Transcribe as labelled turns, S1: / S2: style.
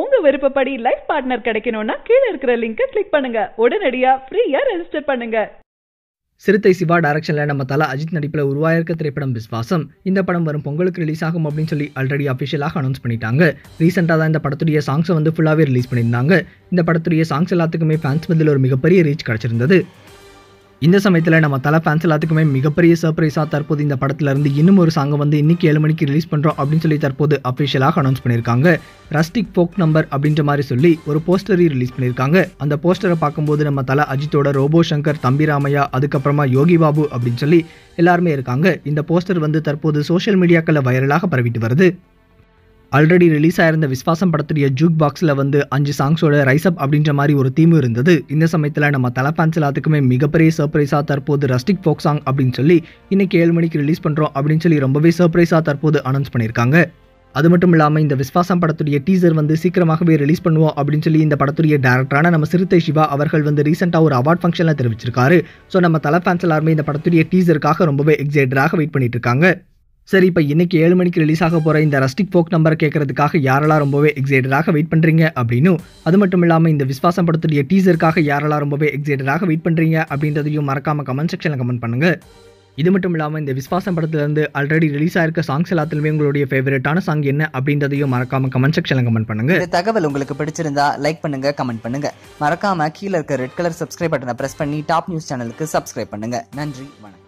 S1: உங்க விருப்பப்படி life partner கிடைக்கணும்னா கீழே இருக்கிற லிங்கை கிளிக் பண்ணுங்க. உடனடியா ஃப்ரீயா ரெஜிஸ்டர் பண்ணுங்க.
S2: சிறுத்தை சிவா டைரக்ஷனில் நம்ம தல அஜித் நடிப்பில் உருவாயிருக்க திரைப்படம் விஸ்வாசம். இந்த படம் வரும் பொங்கலுக்கு ரிலீஸ் ஆகும் அப்படின்னு சொல்லி ஆல்ரெடி அஃபிஷியலாக அனௌன்ஸ் பண்ணிட்டாங்க. ரீசெண்டாக தான் இந்த படத்துடைய சாங்ஸை வந்து ஃபுல்லாகவே ரிலீஸ் பண்ணியிருந்தாங்க. இந்த படத்துடைய சாங்ஸ் எல்லாத்துக்குமே ஃபேன்ஸ் மத்தியில் ஒரு மிகப்பெரிய ரீச் கிடச்சிருந்தது. இந்த சமயத்தில் நம்ம தலை ஃபேன்ஸ் எல்லாத்துக்குமே மிகப்பெரிய சர்ப்ரைஸாக தற்போது இந்த படத்துலேருந்து இன்னும் ஒரு சாங்கை வந்து இன்னைக்கு ஏழு மணிக்கு ரிலீஸ் பண்ணுறோம் அப்படின்னு சொல்லி தற்போது அஃபிஷியலாக அனௌன்ஸ் பண்ணியிருக்காங்க. ரஸ்டிக் ஃபோக் நம்பர் அப்படின்ற மாதிரி சொல்லி ஒரு போஸ்டரை ரிலீஸ் பண்ணியிருக்காங்க. அந்த போஸ்டரை பார்க்கும்போது நம்ம தலை அஜித்தோட ரோபோ சங்கர் தம்பி ராமையா அதுக்கப்புறமா யோகி பாபு அப்படின்னு சொல்லி எல்லாருமே இருக்காங்க. இந்த போஸ்டர் வந்து தற்போது சோஷியல் மீடியாக்களில் வைரலாக பரவிட்டு வருது. ஆல்ரெடி ரிலீஸ் ஆயிருந்த விஸ்வாசம் படத்துடைய ஜூக் பாக்ஸில் வந்து அஞ்சு சாங்ஸோட ரைஸ் அப் அப்படின்ற மாதிரி ஒரு தீம் இருந்தது. இந்த சமயத்தில் நம்ம தலை ஃபேன்ஸ் எல்லாத்துக்குமே மிகப்பெரிய சர்ப்ரைஸாக தற்போது ரஸ்டிக் ஃபோக் சாங் அப்படின்னு சொல்லி இன்னைக்கு ஏழு மணிக்கு ரிலீஸ் பண்ணுறோம் அப்படின்னு சொல்லி ரொம்பவே சர்ப்ரைஸாக தற்போது அனௌன்ஸ் பண்ணியிருக்காங்க. அது மட்டும் இல்லாமல் இந்த விஸ்வாசம் படத்துடைய டீசர் வந்து சீக்கிரமாகவே ரிலீஸ் பண்ணுவோம் அப்படின்னு சொல்லி இந்த படத்துடைய டேரக்டரான நம்ம சிறுத்தை சிவா அவர்கள் வந்து ரீசெண்டாக ஒரு அவார்ட் ஃபங்க்ஷனில் தெரிவிச்சிருக்காரு. ஸோ நம்ம தலை ஃபேன்ஸ் எல்லாருமே இந்த படத்துடைய டீசருக்காக ரொம்பவே எக்ஸைட்டடாக வெயிட் பண்ணிட்டு இருக்காங்க. சரி இப்போ இன்றைக்கி ஏழு மணிக்கு ரிலீஸ் ஆக போகிற இந்த ரஸ்டிக் ஃபோக் நம்பர் கேட்கறதுக்காக யாரெல்லாம் ரொம்பவே எக்ஸைட்டடாக வெயிட் பண்ணுறீங்க அப்படின்னும் அது மட்டும் இல்லாமல் இந்த விஸ்வாசம் படத்துடைய டீசருக்காக யாரெல்லாம் ரொம்பவே எக்ஸைட்டடாக வெயிட் பண்ணுறீங்க அப்படின்றதையும் மறக்காமல் கமெண்ட் செக்ஷனில் கமெண்ட் பண்ணுங்கள் இது மட்டும் இல்லாமல் இந்த விஸ்வாசம் படத்துலேருந்து ஆல்ரெடி ரிலீஸ் ஆயிருக்க சாங்ஸ் எல்லாத்துலேயுமே உங்களுடைய ஃபேவரட்டான சாங் என்ன அப்படின்றதையும் மறக்காம கமெண்ட் செக்ஷனில் கமெண்ட் பண்ணுங்க.
S3: இந்த தகவல் உங்களுக்கு பிடிச்சிருந்தா லைக் பண்ணுங்க கமெண்ட் பண்ணுங்க. மறக்காம கீழே இருக்க ரெட் கலர் சப்ஸ்கிரைப் பட்டனை ப்ரெஸ் பண்ணி டாப் நியூஸ் சேனலுக்கு சப்ஸ்கிரைப் பண்ணுங்க. நன்றி வணக்கம்.